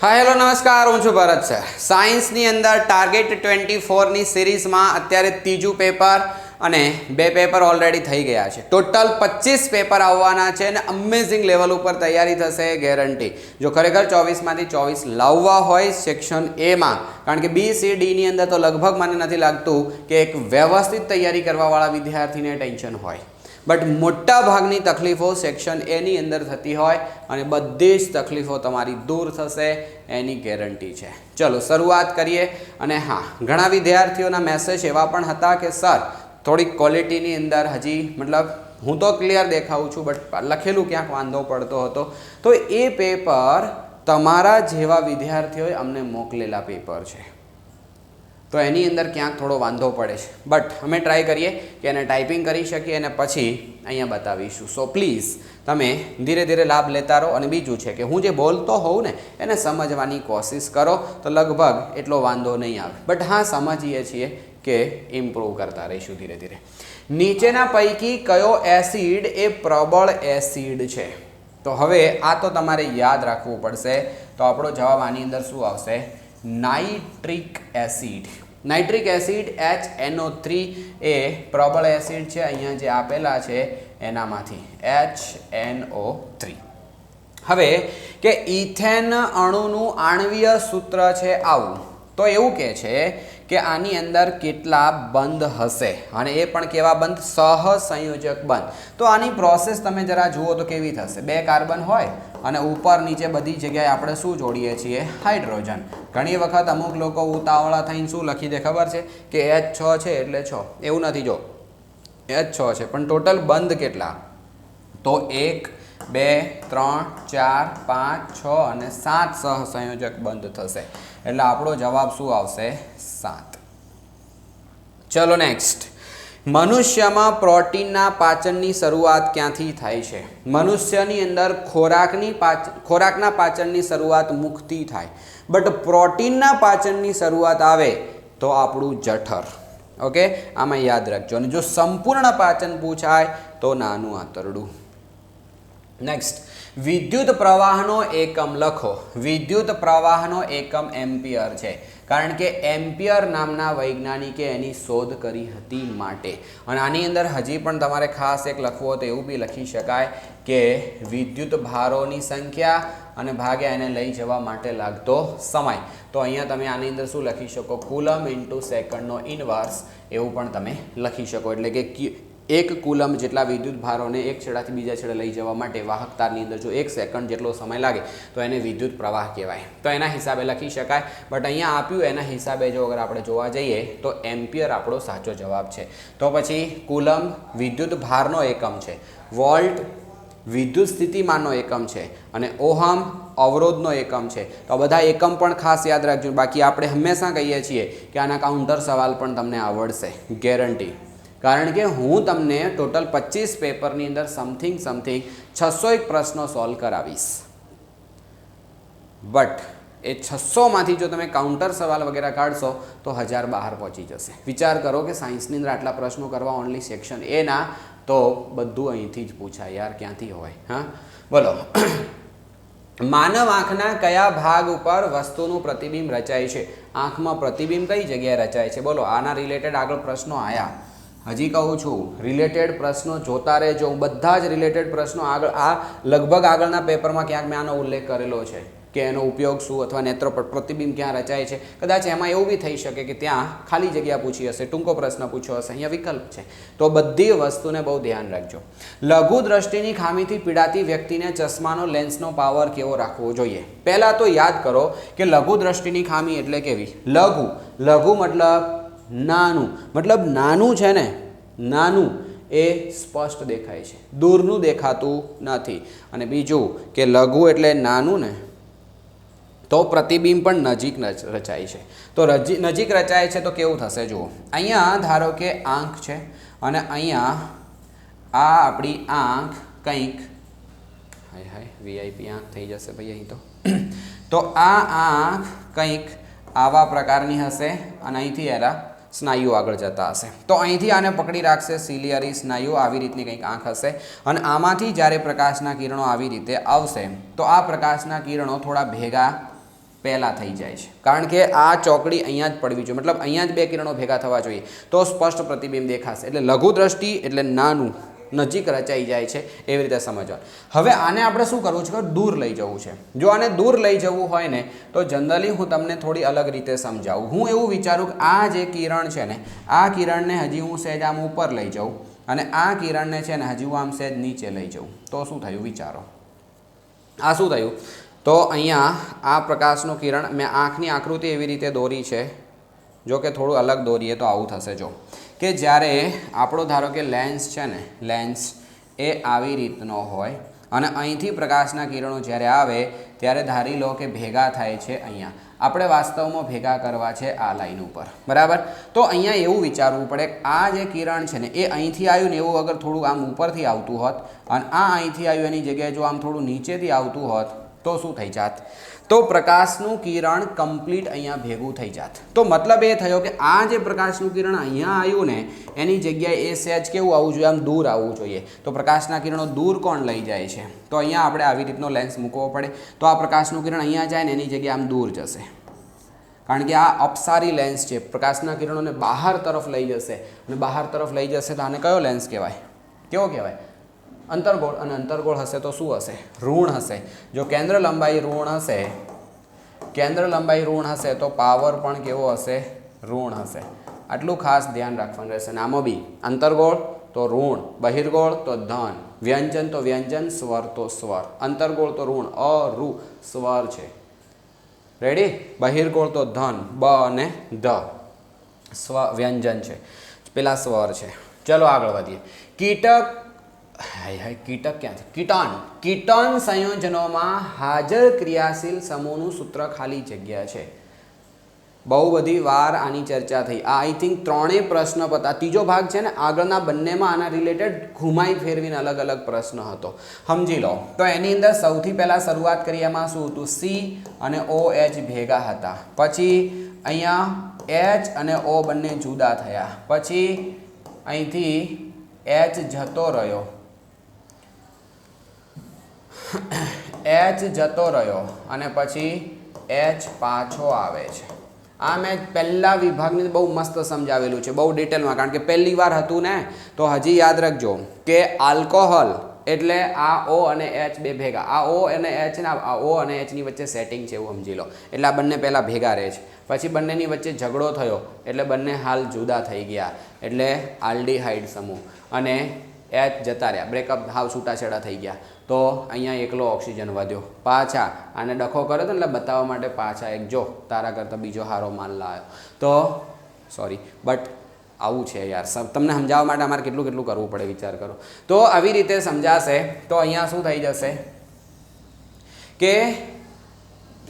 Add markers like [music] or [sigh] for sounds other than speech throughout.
હા હેલો નમસ્કાર. હું છું ભરત સર સાયન્સની અંદર ટાર્ગેટ ટ્વેન્ટી ફોરની સિરીઝમાં અત્યારે ત્રીજું પેપર અને બે પેપર ઓલરેડી થઈ ગયા છે. ટોટલ પચીસ પેપર આવવાના છે અને અમેઝિંગ લેવલ ઉપર તૈયારી થશે ગેરંટી જો ખરેખર ચોવીસમાંથી ચોવીસ લાવવા હોય સેક્શન એમાં કારણ કે બી સી ડીની અંદર તો લગભગ મને નથી લાગતું કે એક વ્યવસ્થિત તૈયારી કરવાવાળા વિદ્યાર્થીને ટેન્શન હોય. બટ મોટા ભાગની તકલીફો સેક્શન એની અંદર થતી હોય અને બધી જ તકલીફો તમારી દૂર થશે, એની ગેરંટી છે. ચલો, શરૂઆત કરીએ. અને હા, ઘણા વિદ્યાર્થીઓના મેસેજ એવા પણ હતા કે સર થોડીક ક્વોલિટીની અંદર હજી મતલબ હું તો ક્લિયર દેખાઉં છું બટ લખેલું ક્યાંક વાંધો પડતો હતો. તો એ પેપર તમારા જેવા વિદ્યાર્થીઓએ અમને મોકલેલા પેપર છે. તો એની અંદર ક્યાંક થોડો વાંધો પડે છે. બટ અમે ટ્રાય કરીએ કે એને ટાઈપિંગ કરી શકીએ અને પછી અહીંયા બતાવીશું. સો પ્લીઝ તમે ધીરે ધીરે લાભ લેતા રહો. અને બીજું છે કે હું જે બોલતો હોઉં ને, એને સમજવાની કોશિશ કરો. તો લગભગ એટલો વાંધો નહીં આવે. બટ હા, સમજીએ છીએ કે ઇમ્પ્રૂવ કરતા રહીશું ધીરે ધીરે. નીચેના પૈકી કયો એસિડ એ પ્રબળ એસિડ છે? તો હવે આ તો તમારે યાદ રાખવું પડશે. તો આપણો જવાબ આની અંદર શું આવશે? Nitric acid. Nitric acid H N O three એ પ્રબળ એસિડ છે. અહીંયા જે આપેલા છે એનામાંથી. એચ એનઓ થ્રી હવે કે ઇથેન અણુનું આણવીય સૂત્ર છે આવું. તો એવું કે છે કે આની અંદર કેટલા બંધ હશે અને એ પણ કેવા બંધ? સહસંયોજક બંધ. તો આની પ્રોસેસ તમે જરા જુઓ તો કેવી થશે. બે કાર્બન હોય અને ઉપર નીચે બધી જગ્યાએ આપણે શું જોડીએ છીએ? હાઇડ્રોજન. ઘણી વખત અમુક લોકો ઉતાવળા થઈને શું લખી દે ખબર છે? કે એચ છ છે એટલે છ. એવું નથી, જો. એચ છ છે. પણ ટોટલ બંધ કેટલા? તો એક, બે, ત્રણ, ચાર, પાંચ, છ અને સાત સહસંયોજક બંધ થશે. એટલે આપણો જવાબ શું આવશે? સાત. ચલો નેક્સ્ટ મનુષ્યમાં પ્રોટીનના પાચનની શરૂઆત ક્યાંથી થાય છે? મનુષ્યની અંદર ખોરાકની પાચ, ખોરાકના પાચનની શરૂઆત મુખથી થાય. બટ પ્રોટીનના પાચનની શરૂઆત આવે તો આપણું જઠર. ઓકે? આમાં યાદ રાખજો. અને જો સંપૂર્ણ પાચન પૂછાય તો નાનું આંતરડું નેક્સ્ટ વિદ્યુત પ્રવાહનો એકમ લખો. વિદ્યુત પ્રવાહનો એકમ એમ્પિયર છે. કારણ કે એમ્પિયર નામના વૈજ્ઞાનિકે એની શોધ કરી હતી માટે. અને આની અંદર હજી પણ તમારે ખાસ એક લખવું તો એવું બી લખી શકાય કે વિદ્યુત ભારોની સંખ્યા અને ભાગે એને લઈ જવા માટે લાગતો સમય. તો અહીંયા તમે આની અંદર શું લખી શકો? કુલમ ઇન્ટુ સેકન્ડનો ઇનવર્સ એવું પણ તમે લખી શકો. એટલે કી- એક કુલમ જેટલા વિદ્યુત ભારોને એક છેડાથી બીજા છેડે લઈ જવા માટે વાહક તારની અંદર જો એક સેકન્ડ જેટલો સમય લાગે, તો એને વિદ્યુત પ્રવાહ કહેવાય. તો એના હિસાબે લખી શકાય. બટ અહીંયા આપ્યું એના હિસાબે જો અગર આપણે જોવા જઈએ, તો એમ્પિયર આપણો સાચો જવાબ છે. તો પછી કુલમ વિદ્યુત ભારનો એકમ છે. વોલ્ટ વિદ્યુત સ્થિતિમાનનો એકમ છે. અને ઓહમ અવરોધનો એકમ છે. તો બધા એકમ પણ ખાસ યાદ રાખજો. બાકી આપણે હંમેશા કહીએ છીએ કે આના કાઉન્ટર સવાલ પણ તમને આવડશે. ગેરંટી. કારણ કે હું તમને ટોટલ પચીસ પેપરની અંદર સમથિંગ સમથિંગ છસો એક પ્રશ્નો સોલ્વ કરાવીશ. બટ એ છસોમાંથી જો તમે કાઉન્ટર સવાલ વગેરે કાઢશો, તો હજાર બહાર પહોંચી જશે. વિચાર કરો કે સાયન્સની અંદર આટલા પ્રશ્નો કરવા ઓનલી સેક્શન એના તો બધું અહીંથી જ પૂછાય યાર, ક્યાંથી હોય, હા? બોલો. [clears throat] માનવ આંખના કયા ભાગ ઉપર વસ્તુનું પ્રતિબિંબ રચાય છે? આંખમાં પ્રતિબિંબ કઈ જગ્યાએ રચાય છે? બોલો, આના રિલેટેડ આગળ પ્રશ્નો આયા. હજી કહું છું રિલેટેડ પ્રશ્નો જોતા રહેજો. બધા જ રિલેટેડ પ્રશ્નો આગળ, આ લગભગ આગળના પેપરમાં ક્યાંક મેં આનો ઉલ્લેખ કરેલો છે કે એનો ઉપયોગ શું અથવા નેત્ર પર પ્રતિબિંબ ક્યાં રચાય છે. કદાચ એમાં એવું બી થઈ શકે કે ત્યાં ખાલી જગ્યા પૂછી હશે, ટૂંકો પ્રશ્ન પૂછ્યો હશે. અહીંયા વિકલ્પ છે. તો બધી વસ્તુને બહુ ધ્યાન રાખજો. લઘુ દ્રષ્ટિની ખામીથી પીડાતી વ્યક્તિને ચશ્માનો લેન્સનો પાવર કેવો રાખવો જોઈએ? પહેલાં તો યાદ કરો કે લઘુ દ્રષ્ટિની ખામી એટલે કેવી? લઘુ. લઘુ મતલબ નાનું. મતલબ નાનું છે ને, નાનું એ સ્પષ્ટ દેખાય છે. દૂરનું દેખાતું નથી. અને બીજું કે લઘુ એટલે નાનું ને, તો પ્રતિબિંબ પણ નજીક રચાય છે. તો રજી, નજીક રચાય છે તો કેવું થશે જુઓ. અહીંયા ધારો કે આંખ છે અને અહીંયા આ આપણી આંખ કંઈક, હાય હાય વીઆઈપી આંખ થઈ જશે ભાઈ અહીં તો. તો આ આંખ કંઈક આવા પ્રકારની હશે અને અહીંથી એના સ્નાયુઓ આગળ જતા હશે. તો અહીંથી આને પકડી રાખશે સિલિયરી સ્નાયુ આવી રીતની કંઈક આંખ હશે. અને આમાંથી જ્યારે પ્રકાશના કિરણો આવી રીતે આવશે, તો આ પ્રકાશના કિરણો થોડા ભેગા પહેલાં થઈ જાય છે. કારણ કે આ ચોકડી અહીંયા જ પડવી જોઈએ. મતલબ અહીંયા જ બે કિરણો ભેગા થવા જોઈએ. તો સ્પષ્ટ પ્રતિબિંબ દેખાશે. એટલે લઘુ દ્રષ્ટિ એટલે નાનું નજીક રચાઈ જાય છે એવી રીતે સમજવા હવે આને આપણે શું કરવું છે કે દૂર લઈ જવું છે. જો આને દૂર લઈ જવું હોય ને, તો જનરલી હું તમને થોડી અલગ રીતે સમજાવું. હું એવું વિચારું કે આ જે કિરણ છે ને, આ કિરણને હજી હું સહેજ આમ ઉપર લઈ જાઉં અને આ કિરણને છે ને, હજી હું આમ સહેજ નીચે લઈ જાઉં. તો શું થયું? વિચારો. આ શું થયું? તો અહીંયા આ પ્રકાશનું કિરણ મેં આંખની આકૃતિ એવી રીતે દોરી છે. જો કે થોડું અલગ દોરીએ તો આવું થશે, જો. કે જ્યારે આપણો ધારો કે લેન્સ છે ને લેન્સ એ આવી રીતનો હોય અને અહીંથી પ્રકાશના કિરણો જ્યારે આવે ત્યારે ધારી લો કે ભેગા થાય છે અહીંયા. આપણે વાસ્તવમાં ભેગા કરવા છે આ લાઈન ઉપર. બરાબર? તો અહીંયા એવું વિચારવું પડે આ જે કિરણ છે ને, એ અહીંથી આવ્યું ને એવું અગર થોડું આમ ઉપરથી આવતું હોત અને આ અહીંથી આવ્યું એની જગ્યાએ જો આમ થોડું નીચેથી આવતું હોત તો શું થઈ જાત? તો પ્રકાશનું કિરણ કમ્પ્લીટ અહીંયા ભેગું થઈ જાત. તો મતલબ એ થયો કે આ જે પ્રકાશનું કિરણ અહીંયા આવ્યું ને, એની જગ્યાએ એ સહેજ કેવું આવવું જોઈએ? આમ દૂર આવવું જોઈએ. તો પ્રકાશના કિરણો દૂર કોણ લઈ જાય છે? તો અહીંયા આપણે આવી રીતનો લેન્સ મૂકવો પડે. તો આ પ્રકાશનું કિરણ અહીંયા જાય ને, એની જગ્યાએ આમ દૂર જશે. કારણ કે આ અપસારી લેન્સ છે. પ્રકાશના કિરણોને બહાર તરફ લઈ જશે. અને બહાર તરફ લઈ જશે તો આને કયો લેન્સ કહેવાય? કેવો કહેવાય? અંતરગોળ અને અંતરગોળ હશે તો શું હશે? ઋણ હશે. જો કેન્દ્ર લંબાઈ ઋણ હશે, કેન્દ્ર લંબાઈ ઋણ હશે તો પાવર પણ કેવો હશે? ઋણ હશે. આટલું ખાસ ધ્યાન રાખવાનું રહેશે. નામો બી અંતરગોળ તો ઋણ, બહિર્ગોળ તો ધન, વ્યંજન તો વ્યંજન, સ્વર તો સ્વર. અંતરગોળ તો ઋણ અ ઋ સ્વર છે. રેડી બહિર્ગોળ તો ધન, બ અને ધ. સ્વ, વ્યંજન છે. પેલા સ્વર છે. ચલો આગળ વધીએ. કીટક હાય હાય, કીટક ક્યાંથી કીટન કીટન સંયોજનોમાં હાજર ક્રિયાશીલ સમૂહનું સૂત્ર ખાલી જગ્યા છે. બહુ બધી વાર આની ચર્ચા થઈ. આ આઈ થિંક ત્રણેય પ્રશ્ન પતા ત્રીજો ભાગ છે ને, આગળના બંનેમાં આના રિલેટેડ ઘુમાઈ ફેરવીને અલગ અલગ પ્રશ્ન હતો. સમજી લો. તો એની અંદર સૌથી પહેલાં શરૂઆત કરી એમાં શું હતું? સી અને ઓ એચ ભેગા હતા. પછી અહીંયા એચ અને ઓ બંને જુદા થયા. પછી અહીંથી એચ જતો રહ્યો. એચ જતો રહ્યો અને પછી એચ પાછો આવે છે. આ મેં પહેલાં વિભાગની બહુ મસ્ત સમજાવેલું છે, બહુ ડિટેલમાં કારણ કે પહેલી વાર હતું ને, તો હજી યાદ રાખજો કે આલ્કોહોલ એટલે આ ઓ અને એચ બે ભેગા. આ ઓ અને એચ ને, આ ઓ અને એચની વચ્ચે સેટિંગ છે એવું સમજી લો. એટલે આ બંને પહેલાં ભેગા રહે છે. પછી બંનેની વચ્ચે ઝઘડો થયો, એટલે બંને હાલ જુદા થઈ ગયા. એટલે આલ્ડીહાઇડ સમૂહ. અને એચ જતા રહ્યા. બ્રેકઅપ હાવ છૂટાછેડા થઈ ગયા. તો અહીંયા એકલો ઓક્સિજન વધ્યો. પાછા આને ડખો કર્યો હતો એટલે બતાવવા માટે પાછા એક જો, તારા કરતાં બીજો હારો માલ લાવ્યો તો સોરી બટ આવું છે યાર. સબ તમને સમજાવવા માટે અમારે કેટલું કેટલું કરવું પડે, વિચાર કરો. તો આવી રીતે સમજાશે. તો અહીંયા શું થઈ જશે? કે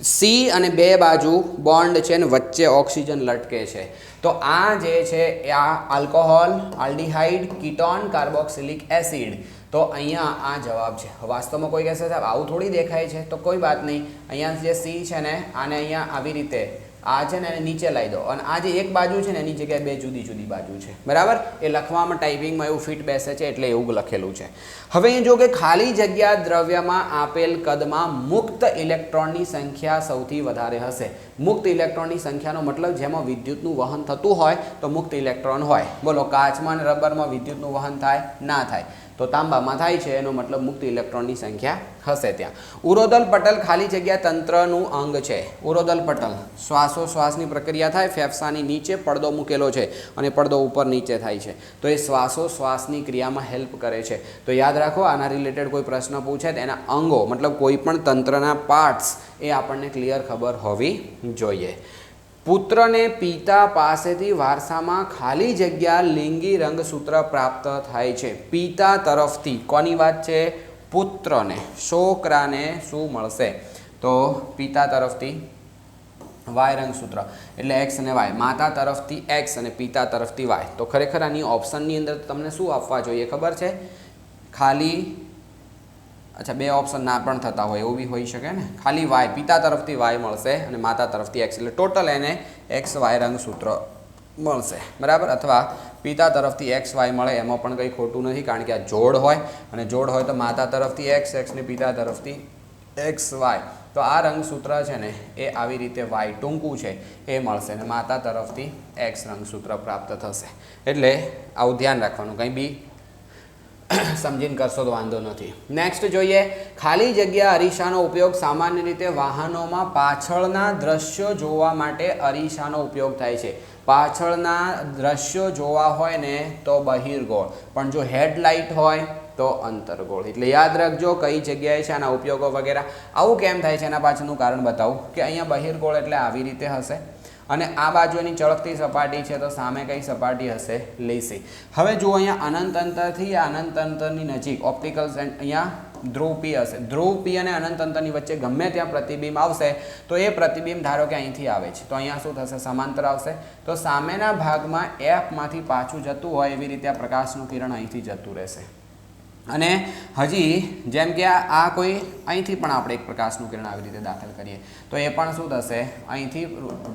સી અને બે બાજુ બોન્ડ છે ને વચ્ચે ઓક્સિજન લટકે છે. તો આ જે છે એ આ alcohol, aldehyde, ketone, carboxylic acid. તો અહીંયા આ જવાબ છે. વાસ્તવમાં કોઈ કહેશે સાહેબ, આવું થોડી દેખાય છે, તો કોઈ વાત નહીં. અહીંયા જે સી છે ને, આને અહીંયા આવી રીતે આ છે ને એને નીચે લાવી દો. અને આ જે એક બાજુ છે ને એની જગ્યાએ બે જુદી જુદી બાજુ છે. બરાબર? એ લખવામાં ટાઈપિંગમાં એવું ફિટ બેસે છે એટલે એવું લખેલું છે. હવે અહીં જો કે ખાલી જગ્યા દ્રવ્યમાં આપેલ કદમાં મુક્ત ઇલેક્ટ્રોનની સંખ્યા સૌથી વધારે હશે. મુક્ત ઇલેક્ટ્રોનની સંખ્યાનો મતલબ જેમાં વિદ્યુતનું વહન થતું હોય તો મુક્ત ઇલેક્ટ્રોન હોય. બોલો, કાચમાં અને રબરમાં વિદ્યુતનું વહન થાય, ના થાય. તો તાંબામાં થાય છે, એનો મતલબ મુક્ત ઇલેક્ટ્રોનની સંખ્યા હશે ત્યાં. ઉરોદલ પટલ ખાલી જગ્યા તંત્રનું અંગ છે. ઉરોદલ પટલ, શ્વાસોશ્વાસની પ્રક્રિયા થાય, ફેફસાની નીચે પડદો મૂકેલો છે અને પડદો ઉપર નીચે થાય છે. તો એ શ્વાસોશ્વાસની ક્રિયામાં હેલ્પ કરે છે. તો યાદ રાખો, આના રિલેટેડ કોઈ પ્રશ્ન પૂછે તો એના અંગો, મતલબ કોઈ પણ તંત્રના પાર્ટ્સ એ આપણને ક્લિયર ખબર હોવી જોઈએ. પુત્રને પિતા પાસેથી વારસામાં ખાલી જગ્યા લિંગી રંગસૂત્ર પ્રાપ્ત થાય છે. પિતા તરફથી કોની વાત છે? પુત્રને. છોકરાને શું મળશે? તો પિતા તરફથી વાય રંગસૂત્ર. એટલે એક્સ અને વાય. માતા તરફથી એક્સ અને પિતા તરફથી વાય. તો ખરેખર આની ઓપ્શનની અંદર તમને શું આપવા જોઈએ ખબર છે? ખાલી અચ્છા, બે ઓપ્શન ના પણ થતા હોય, એવું બી હોઈ શકે ને? ખાલી વાય, પિતા તરફથી વાય મળશે અને માતા તરફથી એક્સ, એટલે ટોટલ એને એક્સ, વાય રંગસૂત્ર મળશે. બરાબર? અથવા પિતા તરફથી એક્સ, વાય મળે, એમાં પણ કંઈ ખોટું નથી, કારણ કે આ જોડ હોય, અને જોડ હોય તો માતા તરફથી એક્સ એક્સ ને પિતા તરફથી એક્સ, વાય. તો આ રંગસૂત્ર છે ને, એ આવી રીતે વાય ટૂંકું છે, એ મળશે અને માતા તરફથી એક્સ રંગસૂત્ર પ્રાપ્ત થશે. એટલે આવું ધ્યાન રાખવાનું. કંઈ બી [coughs] સમજીને કરશો તો વાંધો નથી. નેક્સ્ટ જોઈએ, ખાલી જગ્યા અરીસાનો ઉપયોગ સામાન્ય રીતે વાહનોમાં પાછળના દ્રશ્યો જોવા માટે અરીસાનો ઉપયોગ થાય છે. પાછળના દ્રશ્યો જોવા હોય ને તો બહિર્ગોળ. પણ જો હેડલાઇટ હોય તો અંતરગોળ. એટલે યાદ રાખજો કઈ જગ્યાએ છે આના ઉપયોગો વગેરે. આવું કેમ થાય છે એના પાછળનું કારણ બતાવું કે અહીંયા બહિર્ગોળ એટલે આવી રીતે હશે. અને આ બાજુની ચળકતી સપાટી છે તો સામે કઈ સપાટી હશે? લેસી. હવે જુઓ અહીંયા અનંત અંતરથી અનંત અંતરની નજીક ઓપ્ટિકલ અહીંયા ધ્રુવ પી હશે. ધ્રુવ પી અને અનંત અંતરની વચ્ચે ગમે ત્યાં પ્રતિબિંબ આવશે, તો એ પ્રતિબિંબ ધારો કે અહીંથી આવે છે. તો અહીંયા શું થશે? સમાંતર આવશે. તો સામેના ભાગમાં એફમાંથી પાછું જતું હોય એવી રીતે આ પ્રકાશનું કિરણ અહીંથી જતું રહેશે. અને હજી જેમ કે આ કોઈ અહીંથી પણ આપણે એક પ્રકાશનું કિરણ આવી રીતે દાખલ કરીએ, તો એ પણ શું થશે? અહીંથી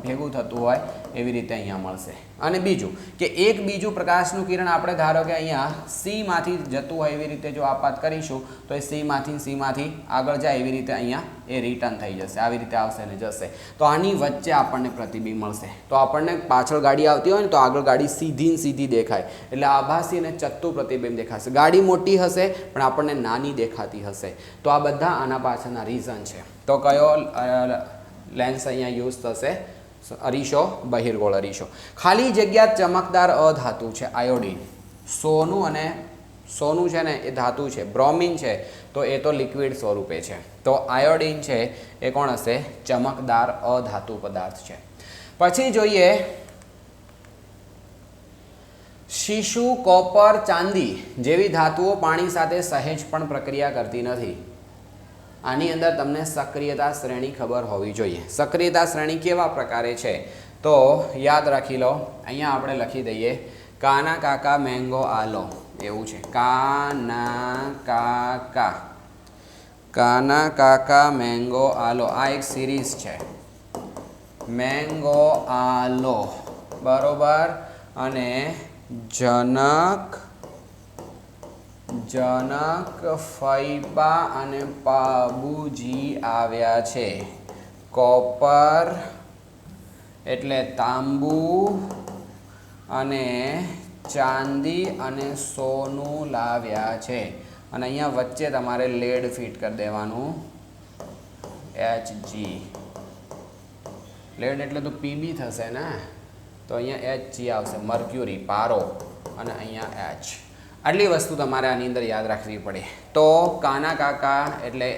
ભેગું થતું હોય એવી રીતે અહીંયા મળશે. અને બીજું કે એક બીજું પ્રકાશનું કિરણ આપણે ધારો કે અહીંયા સીમાંથી જતું હોય એવી રીતે જો આપાત કરીશું, તો એ સીમાંથી સીમાંથી આગળ જાય એવી રીતે અહીંયા એ રિટર્ન થઈ જશે. આવી રીતે આવશે ને જશે. તો આની વચ્ચે આપણને પ્રતિબિંબ મળશે. તો આપણને પાછળ ગાડી આવતી હોય ને તો આગળ ગાડી સીધી ને સીધી દેખાય. એટલે આભાસી અને ચત્તુ પ્રતિબિંબ દેખાશે. ગાડી મોટી હશે, પણ આપણને નાની દેખાતી હશે. તો આ બધા આના પાછળના રીઝન છે. તો કયો લેન્સ અહીંયા યુઝ થશે? અરીશો બહિર્ગોળ અરીશો ખાલી જગ્યા ચમકદાર અધાતુ છે આયોડિન સોનું અને સોનું છે ને એ ધાતુ છે, બ્રોમિન છે, તો એ તો લિક્વિડ સ્વરૂપે છે. તો આયોડિન છે, એ કોણ હશે? ચમકદાર અધાતુ પદાર્થ છે. પછી જોઈએ, શીશુ કોપર ચાંદી જેવી ધાતુઓ પાણી સાથે સહેજ પણ પ્રક્રિયા કરતી નથી. આની અંદર તમને સક્રિયતા શ્રેણી ખબર હોવી જોઈએ. સક્રિયતા શ્રેણી કેવા પ્રકારે છે? તો યાદ રાખી લો, અહીંયા આપણે લખી દઈએ, કાના કાકા મેંગો આલો. એવું છે. કાના કાકા કાના કાકા મેંગો આલો. આ એક સિરીઝ છે. મેંગો આલો. બરોબર? અને જનક જનક ફૈબા અને પાબુજી આવ્યા છે. કોપર, એટલે તાંબુ અને ચાંદી અને સોનું લાવ્યા છે. અને અહીંયા વચ્ચે તમારે લેડ ફિટ કરી દેવાનું. એચ જી લેડ એટલે તો પીબી થશે ને? તો અહીંયા એચ જી આવશે. મર્ક્યુરી, પારો અને અહીંયા એચ આટલી વસ્તુ તમારે આની અંદર યાદ રાખવી પડે. તો કાના કાકા એટલે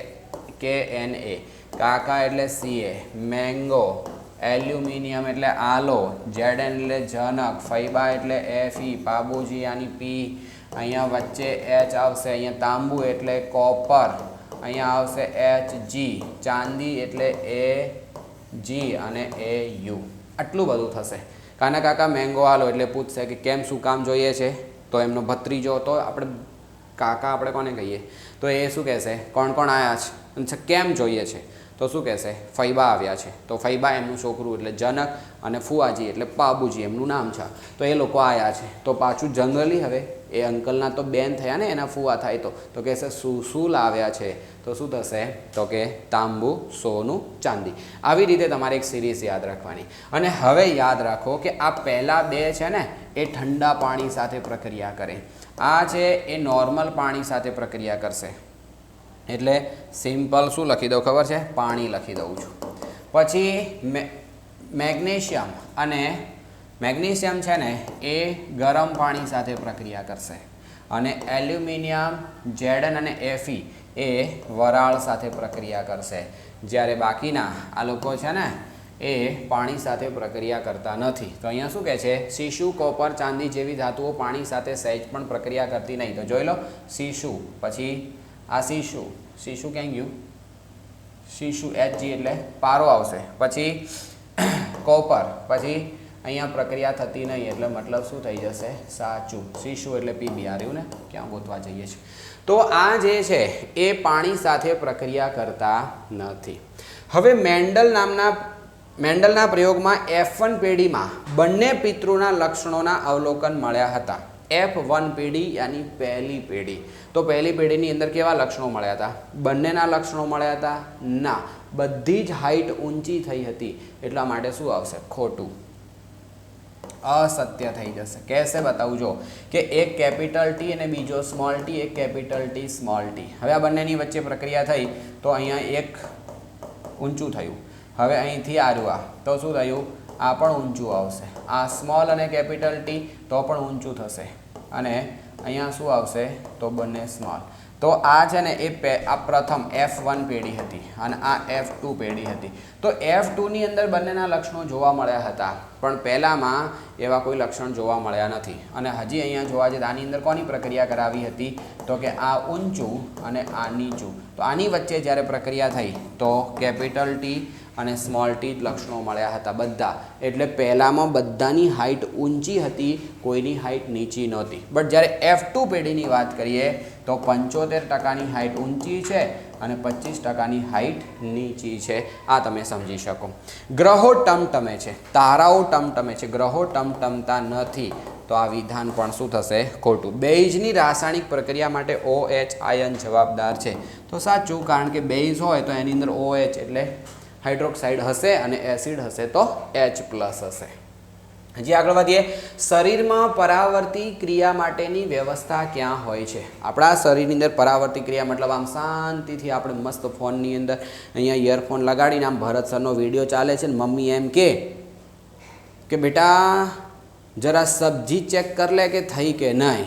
કે એન એ કાકા એટલે સી એ મેંગો એલ્યુમિનિયમ એટલે આલો જેડેન એટલે જનક, ફૈબા એટલે એફ પાબુજી આની પી, અહીંયા વચ્ચે એચ આવશે. અહીંયા તાંબુ એટલે કોપર, અહીંયા આવશે એચ જી, ચાંદી એટલે એ જી અને એ યુ. આટલું બધું થશે. કાના કાકા મેંગો આલો એટલે પૂછશે કે કેમ શું કામ જોઈએ છે? તો એમનો ભત્રીજો તો આપણે, કાકા આપણે કોને કહીએ? તો એ શું કહેશે? કોણ કોણ આવ્યા છે, કેમ જોઈએ છે? તો શું કહેશે? ફૈબા આવ્યા છે. તો ફૈબા એમનું છોકરું એટલે જનક અને ફુવાજી એટલે પાબુજી એમનું નામ છે. તો એ લોકો આવ્યા છે. તો પાછું જનરલી હવે એ અંકલના તો બેન થયા ને એના ફુવા થાય તો. તો કહેશે સુસુલ આવ્યા છે? તો શું થશે? તો કે તાંબુ, સોનું, ચાંદી. આવી રીતે તમારે એક સિરીઝ યાદ રાખવાની. અને હવે યાદ રાખો કે આ પહેલાં બે છે ને, એ ઠંડા પાણી સાથે પ્રક્રિયા કરે. આ છે એ નોર્મલ પાણી સાથે પ્રક્રિયા કરશે. એટલે સિમ્પલ શું લખી દઉં ખબર છે? પાણી લખી દઉં છું. પછી મેગ્નેશિયમ અને મેગ્નેશિયમ છે ને, એ ગરમ પાણી સાથે પ્રક્રિયા કરશે. અને એલ્યુમિનિયમ, જેડન અને એફી એ વરાળ સાથે પ્રક્રિયા કરશે. જ્યારે બાકીના આ લોકો છે ને, એ પાણી સાથે પ્રક્રિયા કરતા નથી. તો અહીંયા શું કહે છે? શીશુ, કોપર, ચાંદી જેવી ધાતુઓ પાણી સાથે સહેજ પણ પ્રક્રિયા કરતી નહીં. તો જોઈ લો, શીશુ, પછી આ શીશુ શીશુ ક્યાં ગયું? શીશુ એચ જી એટલે પારો આવશે. પછી કોપર, પછી અહીંયા પ્રક્રિયા થતી નહીં એટલે મતલબ શું થઈ જશે? સાચું. શીશુ એટલે પીબી આ રહ્યું ને? ક્યાં ગોતવા જઈએ છીએ. તો આ જે છે, એ પાણી સાથે પ્રક્રિયા કરતા નથી. હવે મેન્ડલ નામના, મેન્ડલના પ્રયોગમાં એફ પેઢીમાં બંને પિતૃના લક્ષણોના અવલોકન મળ્યા હતા. એફ વન પેઢી યાની પહેલી પેઢી. તો પહેલી પેઢીની અંદર કેવા લક્ષણો મળ્યા હતા? બંનેના લક્ષણો મળ્યા હતા? ના. બધી જ હાઈટ ઊંચી થઈ હતી. એટલા માટે શું આવશે? ખોટું. અસત્ય થઈ જશે. કેસે જો કે એક કેપિટલ ટી અને બીજો સ્મોલ ટી એક કેપિટલ ટી સ્મોલ ટી હવે આ બંનેની વચ્ચે પ્રક્રિયા થઈ તો અહીંયા એક ઊંચું થયું. હવે અહીંથી આર્યું આ. તો શું થયું? આ પણ ઊંચું આવશે. આ સ્મોલ અને કેપિટલ ટી તો પણ ઊંચું થશે. અને અહીંયા શું આવશે? તો બંને સ્મોલ તો આ છે ને એ આ પ્રથમ એફ વન પેઢી હતી અને આ એફ ટુ પેઢી હતી. તો એફ ટુની અંદર બંનેના લક્ષણો જોવા મળ્યા હતા, પણ પહેલાંમાં એવા કોઈ લક્ષણ જોવા મળ્યા નથી. અને હજી અહીંયા જોવા જઈએ આની અંદર કોની પ્રક્રિયા કરાવી હતી? તો કે આ ઊંચું અને આ નીચું. તો આની વચ્ચે જ્યારે પ્રક્રિયા થઈ, તો કેપિટલ ટી અને સ્મોલ ટી લક્ષણો મળ્યા હતા બધા. એટલે પહેલાંમાં બધાની હાઇટ ઊંચી હતી, કોઈની હાઇટ નીચી નહોતી. બટ જ્યારે એફ ટુ પેઢીની વાત કરીએ, તો પંચોતેર ટકાની હાઇટ ઊંચી છે અને પચીસ ટકાની હાઇટ નીચી છે. આ તમે સમજી શકો. ગ્રહો ટમટમે છે. તારાઓ ટમટમે છે. ગ્રહો ટમટમતા નથી. તો આ વિધાન પણ શું થશે? ખોટું. બેઇઝની રાસાયણિક પ્રક્રિયા માટે ઓ એચ આયન જવાબદાર છે. તો સાચું, કારણ કે બેઇઝ હોય તો એની અંદર ઓ એચ એટલે હાઇડ્રોક્સાઇડ હશે અને એસિડ હશે તો એચ પ્લસ હશે. હજી આગળ વધીએ. શરીરમાં પરાવર્તી ક્રિયા માટેની વ્યવસ્થા ક્યાં હોય છે? આપણા શરીરની અંદર પરાવર્તી ક્રિયા મતલબ આમ શાંતિથી આપણે મસ્ત ફોનની અંદર અહીંયા ઇયરફોન લગાડીને આમ ભરત સરનો વીડિયો ચાલે છે ને મમ્મી એમ કે કે બેટા, જરા સબ્જી ચેક કર લે કે થઈ કે નહીં?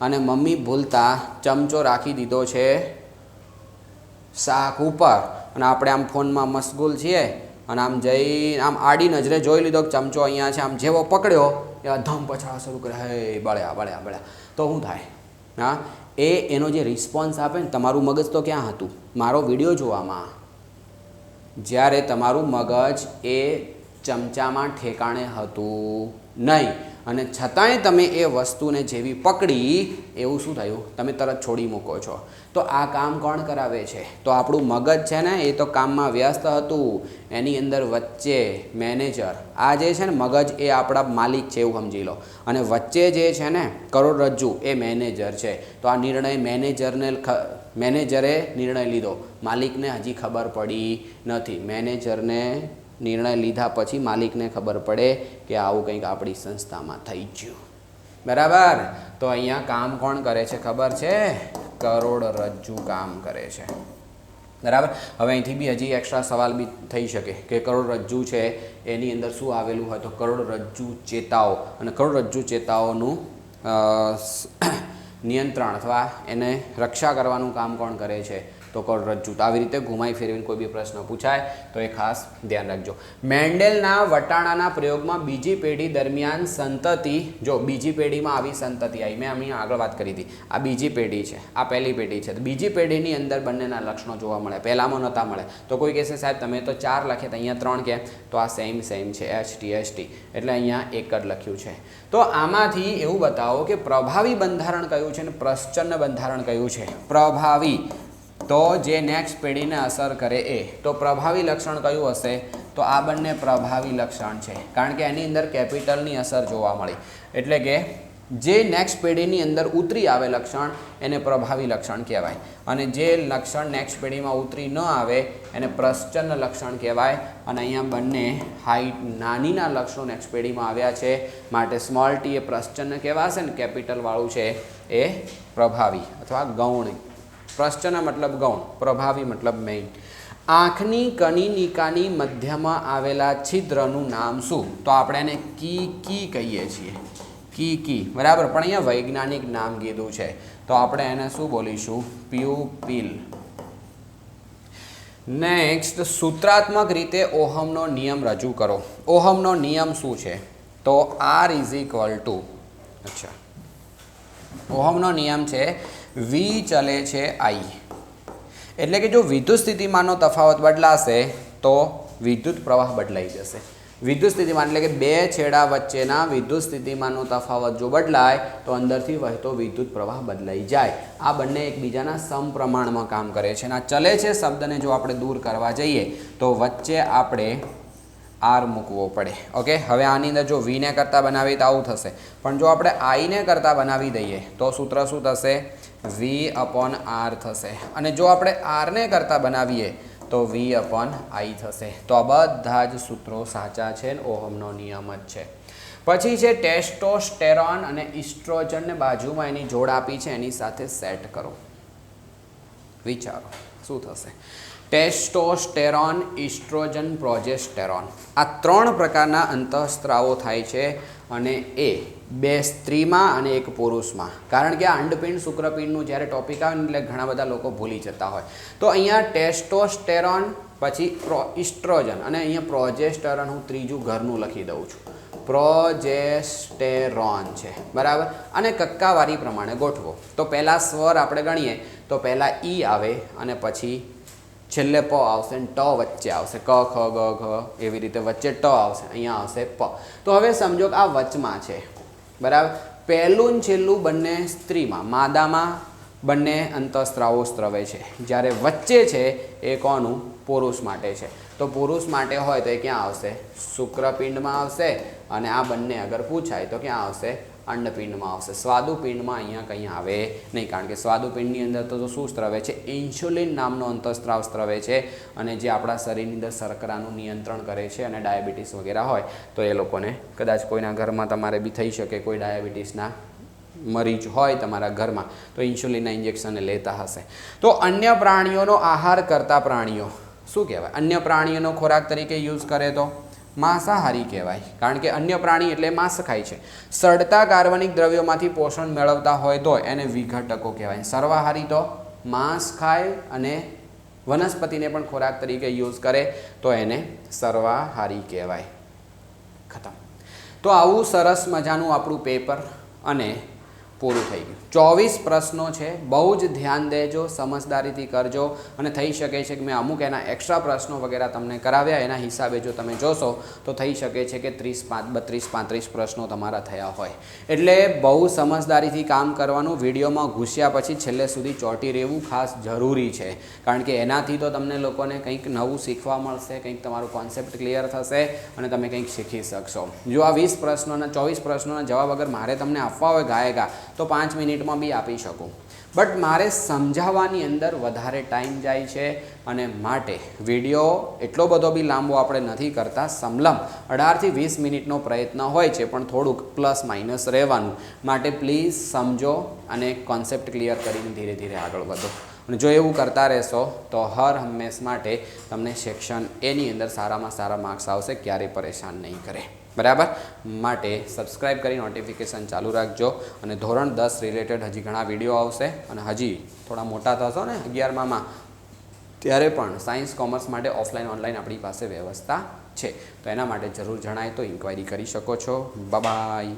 અને મમ્મી ભૂલતા ચમચો રાખી દીધો છે. શાક ઉપર. અને આપણે આમ ફોનમાં મશગુલ છીએ. અને આમ જઈ આમ આડી નજરે જોઈ લીધો કે ચમચો અહીંયા છે, આમ જેવો પકડ્યો એવા ધમ પછાડા શરૂ કરે. હે, બળ્યા બળ્યા બળ્યા. તો શું થાય? હા? એ, એનો જે રિસ્પોન્સ આપે ને, તમારું મગજ તો ક્યાં હતું? મારો વીડિયો જોવામાં. જ્યારે તમારું મગજ એ ચમચામાં ઠેકાણે હતું નહીં. અને છતાંય તમે એ વસ્તુને જેવી પકડી, એવું શું થયું? તમે તરત છોડી મૂકો છો. તો આ કામ કોણ કરાવે છે? તો આપણું મગજ છે ને, એ તો કામમાં વ્યસ્ત હતું. એની અંદર વચ્ચે મેનેજર. આ જે છે ને, મગજ એ આપણા માલિક છે એવું સમજી લો. અને વચ્ચે જે છે ને, કરોડરજ્જુ એ મેનેજર છે. તો આ નિર્ણય મેનેજરને મેનેજરે નિર્ણય લીધો. માલિકને હજી ખબર પડી નથી. મેનેજરને નિર્ણય લીધા પછી માલિકને ખબર પડે કે આવું કંઈક આપણી સંસ્થામાં થઈ ગયું. બરાબર? તો અહીંયા કામ કોણ કરે છે ખબર છે? કરોડરજ્જુ કામ કરે છે. બરાબર? હવે અહીંથી બી હજી એક્સ્ટ્રા સવાલ બી થઈ શકે કે કરોડરજ્જુ છે, એની અંદર શું આવેલું હોય? તો કરોડરજ્જુ ચેતાઓ. અને કરોડરજ્જુ ચેતાઓનું નિયંત્રણ અથવા એને રક્ષા કરવાનું કામ કોણ કરે છે? તો કરોડરજ્જુ તો આવી રીતે ઘુમાઈ ફેરવીને કોઈ બી પ્રશ્ન પૂછાય તો એ ખાસ ધ્યાન રાખજો. મેન્ડેલના વટાણાના પ્રયોગમાં બીજી પેઢી દરમિયાન સંતતિ, જો બીજી પેઢીમાં આવી સંતતિ આવી, મેં અહીં આગળ વાત કરી હતી. આ બીજી પેઢી છે, આ પહેલી પેઢી છે. તો બીજી પેઢીની અંદર બંનેના લક્ષણો જોવા મળે, પહેલામાં નહોતા મળે. તો કોઈ કહેશે, સાહેબ, તમે તો ચાર લખે તો અહીંયા ત્રણ કે તો આ સેમ સેમ છે એચ ટી એચ ટી એટલે અહીંયા એક જ લખ્યું છે. તો આમાંથી એવું બતાવો કે પ્રભાવી બંધારણ કયું છે અને પ્રશ્ચન્ન બંધારણ કયું છે? પ્રભાવી. તો જે નેક્સ્ટ પેઢીને અસર કરે એ. તો પ્રભાવી લક્ષણ કયું હશે? તો આ બંને પ્રભાવી લક્ષણ છે. કારણ કે એની અંદર કેપિટલની અસર જોવા મળી. એટલે કે જે નેક્સ્ટ પેઢીની અંદર ઉતરી આવે લક્ષણ, એને પ્રભાવી લક્ષણ કહેવાય. અને જે લક્ષણ નેક્સ્ટ પેઢીમાં ઉતરી ન આવે, એને પ્રશ્ચન્ન લક્ષણ કહેવાય. અને અહીંયા બંને હાઈટ નાનીના લક્ષણો નેક્સ્ટ પેઢીમાં આવ્યા છે. માટે સ્મોલ ટી એ પ્રશ્ચન્ન કહેવાશે ને? કેપિટલવાળું છે એ પ્રભાવી અથવા ગૌણ પ્રશ્ચન મતલબ ગૌણ, પ્રભાવી મતલબ મેઇન. આંખની કનિનિકાની મધ્યમાં આવેલા છિદ્રનું નામ શું? તો આપણે એને કી કી કહીએ છીએ. કી કી, બરાબર? પણ અહીંયા વૈજ્ઞાનિક નામ કીધું છે. તો આપણે એને શું બોલીશું? પ્યુપિલ. નેક્સ્ટ સૂત્રાત્મક રીતે ઓહમનો નિયમ રજૂ કરો. ઓહમનો નિયમ શું છે? તો આર ઇઝ ઇક્વલ ટુ અચ્છા. ઓહમનો નિયમ છે વી ચલે છે આઈ એટલે કે જો વિદ્યુત સ્થિતિમાનનો તફાવત બદલાશે, તો વિદ્યુત પ્રવાહ બદલાઈ જશે. વિદ્યુત સ્થિતિમાન એટલે કે બે છેડા વચ્ચેના વિદ્યુત સ્થિતિમાનનો તફાવત જો બદલાય, તો અંદરથી વહેતો વિદ્યુત પ્રવાહ બદલાઈ જાય. આ બંને એકબીજાના સમપ્રમાણમાં કામ કરે છે. અને આ ચલે છે શબ્દને જો આપણે દૂર કરવા જઈએ, તો વચ્ચે આપણે આર મૂકવો પડે. ઓકે? હવે આની અંદર જો વીને કરતાં બનાવીએ તો આવું થશે. પણ જો આપણે આઈને કરતાં બનાવી દઈએ, તો સૂત્ર શું થશે? વી અપોન આર થશે. અને જો આપણે આરને કરતાં બનાવીએ, તો વી અપોન આઈ થશે. તો આ બધા જ સૂત્રો સાચા છે ને? ઓહમનો નિયમ જ છે. પછી છે ટેસ્ટોસ્ટેરોન અને ઇસ્ટ્રોજનને બાજુમાં એની જોડ આપી છે, એની સાથે સેટ કરો. વિચારો. શું થશે? Testosterone, oestrogen, progesterone. આ ત્રણ પ્રકારના અંતઃસ્ત્રાવો થાય છે અને એ બે સ્ત્રીમાં અને એક પુરુષમાં. કારણ કે આ અંડપિંડ, શુક્રપિંડનું જ્યારે ટોપિક આવે એટલે ઘણા બધા લોકો ભૂલી જતા હોય. તો અહીંયા ટેસ્ટોસ્ટેરોન, પછી પ્રો, ઇસ્ટ્રોજન અને અહીંયા પ્રોજેસ્ટેરોન હું ત્રીજું ઘરનું લખી દઉં છું. પ્રોજેસ્ટેરોન છે. બરાબર? અને કક્કાવારી પ્રમાણે ગોઠવો. તો પહેલાં સ્વર આપણે ગણીએ. તો પહેલાં ઈ આવે અને પછી છેલ્લે પ આવશે અને ટ વચ્ચે આવશે. ક, ખ, ગ, ઘ એવી રીતે વચ્ચે ટ આવશે. અહીંયા આવશે પ. તો હવે સમજો કે આ વચમાં છે. બરાબર? પહેલું છેલ્લું બંને સ્ત્રીમાં, માદામાં બંને અંતઃસ્ત્રાવો સ્ત્રવે છે. જ્યારે વચ્ચે છે એ કોનું? પુરુષ માટે છે. તો પુરુષ માટે હોય તો એ ક્યાં આવશે? શુક્રપિંડમાં આવશે અને આ બંને અગર પૂછાય તો ક્યાં આવશે? અંડપિંડમાં આવશે. સ્વાદુપિંડમાં અહીંયા કંઈ આવે નહીં, કારણ કે સ્વાદુપિંડની અંદર તો શું સ્ત્રવે છે? ઇન્સ્યુલિન નામનો અંતઃસ્ત્રાવ સ્ત્રવે છે અને જે આપણા શરીરની અંદર શર્કરાનું નિયંત્રણ કરે છે અને ડાયાબિટીસ વગેરે હોય તો એ લોકોને કદાચ કોઈના ઘરમાં તમારે બી થઈ શકે, કોઈ ડાયાબિટીસના મરીજ હોય તમારા ઘરમાં, તો ઇન્સ્યુલિનના ઇન્જેક્શન લેતા હશે. તો અન્ય પ્રાણીઓનો આહાર કરતા પ્રાણીઓ, શું કહેવાય? અન્ય પ્રાણીઓનો ખોરાક તરીકે યુઝ કરે તો? માંસાહારી કહેવાય. કારણ કે અન્ય પ્રાણી એટલે માંસ ખાય છે. સડતા કાર્બનિક દ્રવ્યોમાંથી પોષણ મેળવતા હોય તો એને વિઘટકો કહેવાય. સર્વાહારી તો માંસ ખાય અને વનસ્પતિને પણ ખોરાક તરીકે યુઝ કરે તો એને સર્વાહારી કહેવાય. ખતમ. તો આવું સરસ મજાનું આપણું પેપર અને પૂરું થઈ ગયું. ચોવીસ પ્રશ્નો છે, બહુ જ ધ્યાન દેજો, સમજદારીથી કરજો અને થઈ શકે છે કે મેં અમુક એના એક્સ્ટ્રા પ્રશ્નો વગેરે તમને કરાવ્યા, એના હિસાબે જો તમે જોશો, તો થઈ શકે છે કે ત્રીસ પાંચ, બત્રીસ પાંત્રીસ પ્રશ્નો તમારા થયા હોય. એટલે બહુ સમજદારીથી કામ કરવાનું, વિડીયોમાં ઘૂસ્યા પછી છેલ્લે સુધી ચોંટી રહેવું ખાસ જરૂરી છે. કારણ કે એનાથી તો તમને લોકોને કંઈક નવું શીખવા મળશે, કંઈક તમારું કોન્સેપ્ટ ક્લિયર થશે અને તમે કંઈક શીખી શકશો. જો આ વીસ પ્રશ્નોના, ચોવીસ પ્રશ્નોના જવાબ અગર મારે તમને આપવા હોય ગાયકા તો પાંચ મિનિટમાં બી આપી શકું. બટ મારે સમજાવવાની અંદર વધારે ટાઈમ જાય છે અને માટે વીડિયો એટલો બધો બી લાંબો આપણે નથી કરતા. સમલમ અઢારથી વીસ મિનિટનો પ્રયત્ન હોય છે, પણ થોડુંક પ્લસ માઇનસ રહેવાનું. માટે પ્લીઝ સમજો અને કોન્સેપ્ટ ક્લિયર કરીને ધીરે ધીરે આગળ વધો. અને જો એવું કરતા રહેશો, તો હર હંમેશ માટે તમને સેક્શન એની અંદર સારામાં સારા માર્ક્સ આવશે, ક્યારેય પરેશાન નહીં કરે. બરાબર? માટે સબસ્ક્રાઇબ કરી નોટિફિકેશન ચાલુ રાખજો અને ધોરણ દસ રિલેટેડ હજી ઘણા વીડિયો આવશે અને હજી થોડા મોટા થશો ને અગિયારમાં ત્યારે પણ સાયન્સ કોમર્સ માટે ઓફલાઈન ઓનલાઈન આપણી પાસે વ્યવસ્થા છે. તો એના માટે જરૂર જણાય તો ઇન્ક્વાયરી કરી શકો છો. બાય